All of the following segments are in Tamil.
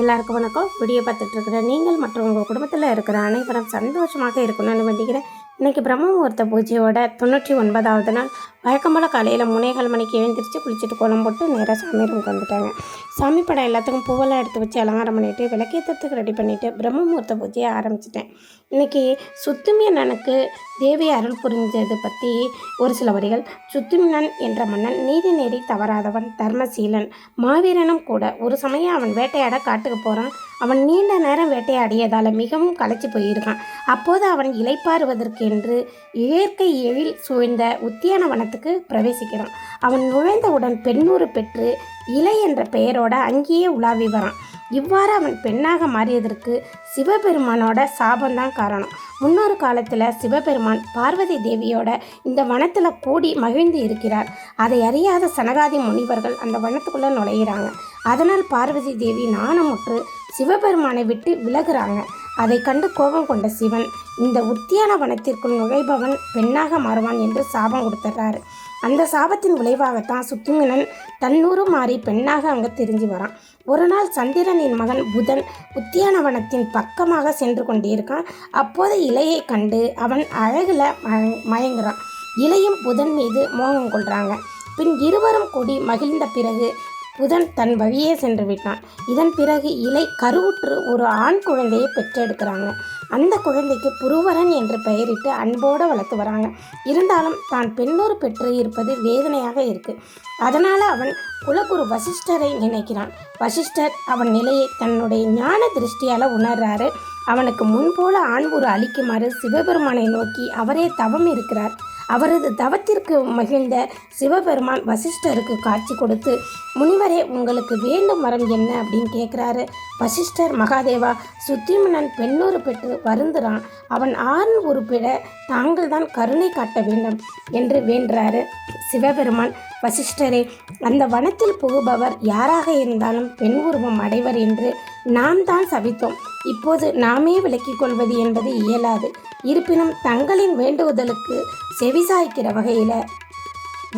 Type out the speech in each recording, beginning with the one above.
எல்லாருக்கும் வணக்கம். வீடியோ பார்த்துட்ருக்குற நீங்கள் மற்றும் உங்கள் குடும்பத்தில் இருக்கிற அனைவரும் சந்தோஷமாக இருக்கணும்னு வேண்டிக்கிறேன். இன்றைக்கி பிரம்ம முகூர்த்த பூஜையோட தொண்ணூற்றி ஒன்பதாவது நாள் வழக்கம் போல் காலையில் முனைகால் மணிக்கு எழுந்திரிச்சு குளிச்சுட்டு கோலம் போட்டு நேராக சாமி ரூமுக்கு வந்துட்டாங்க. சாமி படம் எல்லாத்துக்கும் பூவெல்லாம் எடுத்து வச்சு அலங்காரம் பண்ணிவிட்டு விளக்கேற்றத்துக்கு ரெடி பண்ணிவிட்டு பிரம்ம முகூர்த்த பூஜையை ஆரம்பிச்சிட்டேன். இன்றைக்கி சுத்துமியனனுக்கு தேவி அருள் புரிஞ்சது பற்றி ஒரு சில வரிகள். சுத்துமினன் என்ற மன்னன் நீதி நெறி தவறாதவன் தர்மசீலன் மாவீரனும் கூட ஒரு சமயம் அவன் வேட்டையாட காட்டுக்கு போகிறான் அவன் நீண்ட நேரம் வேட்டையாடியதால் மிகவும் களைச்சு போயிருக்கான். அப்போது அவன் இலைப்பாறுவதற்கென்று இயற்கை எழில் சூழ்ந்த உத்தியானவனத்துக்கு பிரவேசிக்கிறான். அவன் நுழைந்தவுடன் பெண்ணூறு பெற்று இலை என்ற பெயரோட அங்கேயே உலாவி வரான். இவ்வாறு அவன் பெண்ணாக மாறியதற்கு சிவபெருமானோட சாபம்தான் காரணம். முன்னொரு காலத்தில் சிவபெருமான் பார்வதி தேவியோட இந்த வனத்தில் கூடி மகிழ்ந்து இருக்கிறார். அதை அறியாத சனகாதி முனிவர்கள் அந்த வனத்துக்குள்ளே நுழையிறாங்க. அதனால் பார்வதி தேவி நாணமுற்று சிவபெருமானை விட்டு விலகுறாங்க. அதை கண்டு கோபம் கொண்ட சிவன் இந்த உத்தியான வனத்திற்குள் நுழைபவன் பெண்ணாக மாறுவான் என்று சாபம் கொடுத்துட்றாரு அந்த சாபத்தின் விளைவாகத்தான் சுத்துமினன் தன்னூறு மாறி பெண்ணாக அங்கே தெரிஞ்சு வரான். ஒரு நாள் சந்திரனின் மகன் புதன் உத்தியானவனத்தின் பக்கமாக சென்று கொண்டிருக்கான். அப்போது இலையை கண்டு அவன் அழகில் மயங்குறான். இலையும் புதன் மீது மோகம் கொள்கிறாங்க பின் இருவரும் கூடி மகிழ்ந்த பிறகு புதன் தன் வழியே சென்று விட்டான். இதன் பிறகு இலை கருவுற்று ஒரு ஆண் குழந்தையை பெற்றெடுக்கிறாங்க. அந்த குழந்தைக்கு புருவரன் என்று பெயரிட்டு அன்போடு வளர்த்து வராங்க. இருந்தாலும் தான் பெண்ணொரு பெற்று இருப்பது வேதனையாக இருக்கு. அதனால் அவன் குலகுரு வசிஷ்டரை நினைக்கிறான். வசிஷ்டர் அவன் நிலையை தன்னுடைய ஞான திருஷ்டியால் உணர்றாரு. அவனுக்கு முன்போல ஆண்புரு அளிக்குமாறு சிவபெருமானை நோக்கி அவரே தவம் இருக்கிறார். அவரது தவத்திற்கு மகிழ்ந்த சிவபெருமான் வசிஷ்டருக்கு காட்சி கொடுத்து முனிவரே உங்களுக்கு வேண்டும் வரம் என்ன? அப்படின்னு கேட்குறாரு வசிஷ்டர் மகாதேவா சுத்திமனன் பெண்ணூறு பெற்று வருந்துறான். அவன் ஆண் உறுப்பிட தாங்கள் தான் கருணை காட்ட வேண்டும் என்று வேண்டுறாரு சிவபெருமான். வசிஷ்டரே அந்த வனத்தில் புகுபவர் யாராக இருந்தாலும் பெண் உருவம் அடைவர் என்று நாம் தான் சபித்தோம். இப்போது நாமே விலக்கிக் கொள்வது என்பது இயலாது. இருப்பினும் தங்களின் வேண்டுகுதலுக்கு செவிசாய்க்கிற வகையில்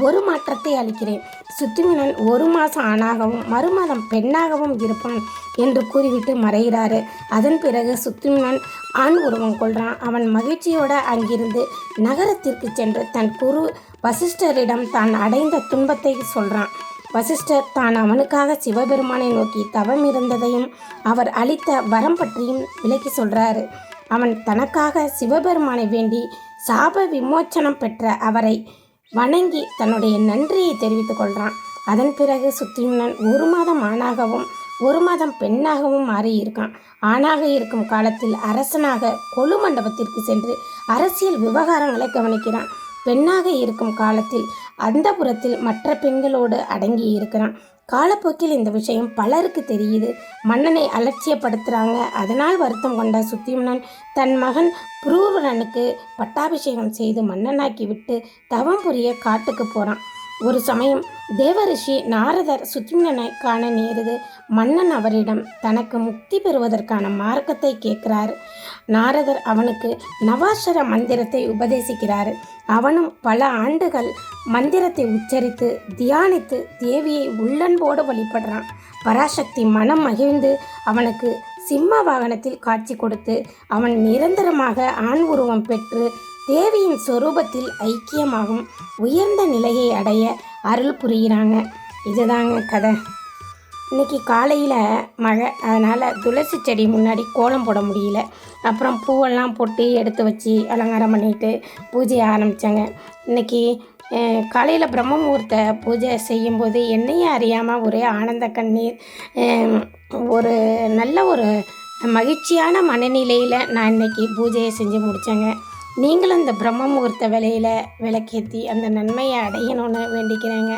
ஒரு மாற்றத்தை அளிக்கிறேன். சுத்துமினன் ஒரு மாதம் ஆணாகவும் மறுமாதம் பெண்ணாகவும் இருப்பான் என்று கூறிவிட்டு மறைகிறாரு. அதன் பிறகு சுத்துமினன் ஆண் உருவம் கொள்கிறான் அவன் மகிழ்ச்சியோட அங்கிருந்து நகரத்திற்கு சென்று தன் குரு வசிஷ்டரிடம் தான் அடைந்த துன்பத்தை சொல்கிறான் வசிஷ்டர் தான் அவனுக்காக சிவபெருமானை நோக்கி தவம் இருந்ததையும் அவர் அளித்த வரம் பற்றியும் விளக்கி சொல்கிறாரு அவன் தனக்காக சிவபெருமானை வேண்டி சாப விமோச்சனம் பெற்ற அவரை வணங்கி தன்னுடைய நன்றியை தெரிவித்துக் கொள்கிறான் அதன் பிறகு சுத்தியுனன் ஒரு மாதம் ஆணாகவும் ஒரு மாதம் பெண்ணாகவும் மாறியிருக்கான். ஆணாக இருக்கும் காலத்தில் அரசனாக கொலு மண்டபத்திற்கு சென்று அரசியல் விவகாரங்களை கவனிக்கிறான். பெண்ணாக இருக்கும் காலத்தில் அந்த புறத்தில் மற்ற பெண்களோடு அடங்கி இருக்கிறான். காலப்போக்கில் இந்த விஷயம் பலருக்கு தெரியுது. மன்னனை அலட்சியப்படுத்துகிறாங்க அதனால் வருத்தம் கொண்ட சுத்தியம்னன் தன் மகன் புரூரனுக்கு பட்டாபிஷேகம் செய்து மன்னனாக்கி விட்டு தவம் புரிய காட்டுக்கு போகிறான் ஒரு சமயம் தேவரிஷி நாரதர் சுத்மினனை காண நேருது மன்னன் அவரிடம் தனக்கு முக்தி பெறுவதற்கான மார்க்கத்தை கேட்கிறார். நாரதர் அவனுக்கு நவாஷர மந்திரத்தை உபதேசிக்கிறார். அவனும் பல ஆண்டுகள் மந்திரத்தை உச்சரித்து தியானித்து தேவியை உள்ளன்போடு வழிபடுறான். பராசக்தி மனம் மகிழ்ந்து அவனுக்கு சிம்ம வாகனத்தில் காட்சி கொடுத்து அவன் நிரந்தரமாக ஆண் உருவம் பெற்று தேவியின் சொரூபத்தில் ஐக்கியமாகும் உயர்ந்த நிலையை அடைய அருள் புரிகிறாங்க. இதுதாங்க கதை. இன்னைக்கு காலையில் மழை அதனால் துளசி செடி முன்னாடி கோலம் போட முடியல. அப்புறம் பூவெல்லாம் போட்டு எடுத்து வச்சு அலங்காரம் பண்ணிட்டு பூஜையை ஆரம்பித்தாங்க இன்னைக்கு காலையில் பிரம்ம முகூர்த்த பூஜை செய்யும்போது என்னையும் அறியாமல் ஒரே ஆனந்த கண்ணீர் ஒரு நல்ல ஒரு மகிழ்ச்சியான மனநிலையில் நான் இன்னைக்கு பூஜையை செஞ்சு முடித்தேங்க நீங்களும் இந்த பிரம்ம முகூர்த்த வேலையில் விளக்கேற்றி அந்த நன்மையை அடையணும்னு வேண்டிக்கிறேங்க.